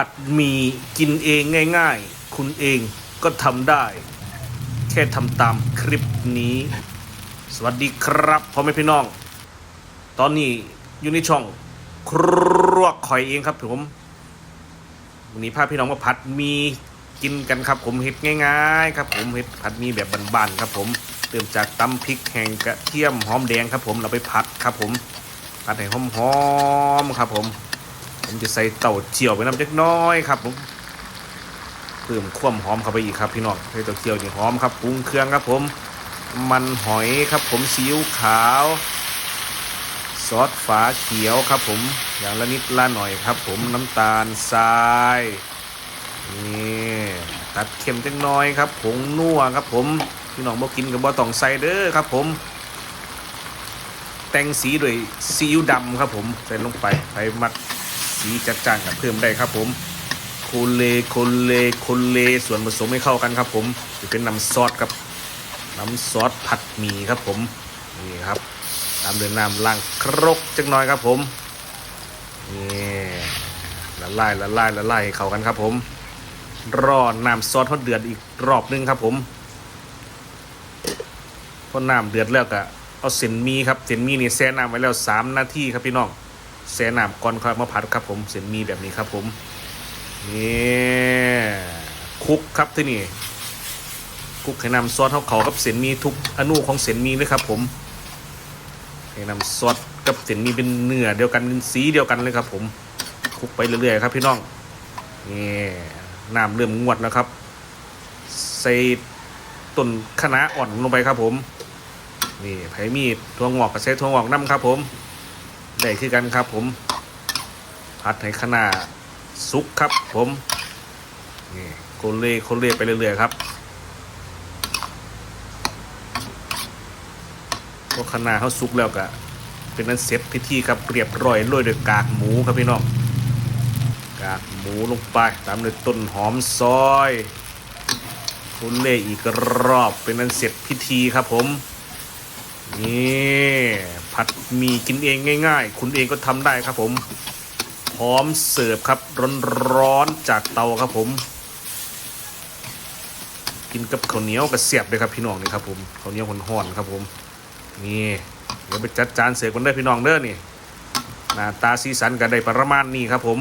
ผัดหมีกินเองง่ายๆ คุณเองก็ทำได้ แค่ทำตามคลิปนี้ สวัสดีครับพ่อแม่พี่น้อง ตอนนี้อยู่ในช่อง ครัวคอยเองครับผมวันนี้พาพี่น้องมาผัดหมีกินกันครับ ผมเห็ดง่ายๆ ครับ ผมเห็ดผัดหมีแบบบานๆครับ ผมเริ่มจากตำพริกแห้งกระเทียมหอมแดงครับ ผมเราไปผัดครับ ผมผัดให้หอมๆครับ ผม ผมจะใส่เต้าเจียวไปน้ำเล็กน้อยครับผมเพิ่มความหอมเข้าไปอีกครับพี่น้องใส่เต้าเจียวนี่หอมครับปรุงเครื่องครับผม มันหอยครับผมซีอิ๊วขาวซอสฝาเขียวครับผมอย่างละนิดละหน่อยครับ ผมน้ำตาลทรายนี่ตัดเค็มจังน้อยครับผงนัวครับผมพี่น้องบ่กินกับบ่ต้องใส่เด้อครับผม แต่งสีด้วยซีอิ๊วดำครับผมใส่ลงไปไปมัด สีจัดจ้านกับเพิ่มได้ครับผมโคเลโคเลโคเลส่วนผสมให้เข้ากันครับ ผมจะเป็นน้ำซอสครับน้ำซอสผัดหมี่ครับผมนี่ครับตามด้วยน้ำล้างครกจักหน่อยครับผมนี่ละลายละลายละลายเข้ากันครับผมรอน้ำซอสเขาเดือดอีกรอบนึงครับผมพอน้ำเดือดแล้วก็เอาเส้นมีครับเส้นมีนี่แช่น้ำไว้แล้วสามนาทีครับพี่น้อง แช่น้ำก่อนค่อยมาผัดครับผมเส้นมีแบบนี้ครับผมนี่คุกครับที่นี่คุกให้น้ำซอสเข้าเขากับเส้นมีทุกอนูของเส้นมีเลยครับผมให้น้ำซอสกับเส้นมีเป็นเนื้อเดียวกันเป็นสีเดียวกันเลยครับผมคุกไปเรื่อยๆครับพี่น้องนี่น้ำเริ่มงวดแล้วครับใส่ต้นคะน้าอ่อนลงไปครับผมนี่ไผ่มีดถั่วงอกกับใช้ถั่วงอกน้ำครับผม ได้คือกันครับ ผมผัดให้คะน้าสุกครับ ผมนี่โคเล่โคเล่ไปเรื่อยๆครับพอขนาเขาสุกแล้วก็เป็นนั้นเสร็จพิธีครับเรียบร้อยโรยด้วยกากหมูครับพี่น้องกากหมูลงไปตามด้วยต้นหอมซอยคุณเล่อีกรอบเป็นนั้นเสร็จพิธีครับผม นี่ผัดหมีกินเองง่าย ๆ คุณเองก็ทำได้ครับผม พร้อมเสิร์ฟครับร้อนๆจากเตาครับผม กินกับข้าวเหนียวกับเสียบเลยครับพี่น้องนี่ครับผมข้าวเหนียวห่อนๆครับผมนี่เดี๋ยวไปจัดจานเสกกันได้พี่น้องเด้อนี่หน้าตาสีสันกันได้ประมาณนี้ครับผม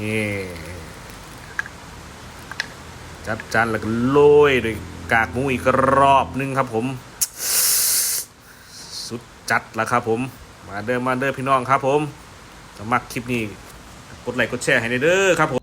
นี่จัดจานแล้วก็โรยด้วย กากหมูอีกรอบนึงครับผม สุดจัดแล้วครับผม มาเด้อมาเด้อพี่น้องครับผมสมัครคลิปนี้ กดไลค์กดแชร์ให้ในเด้อครับผม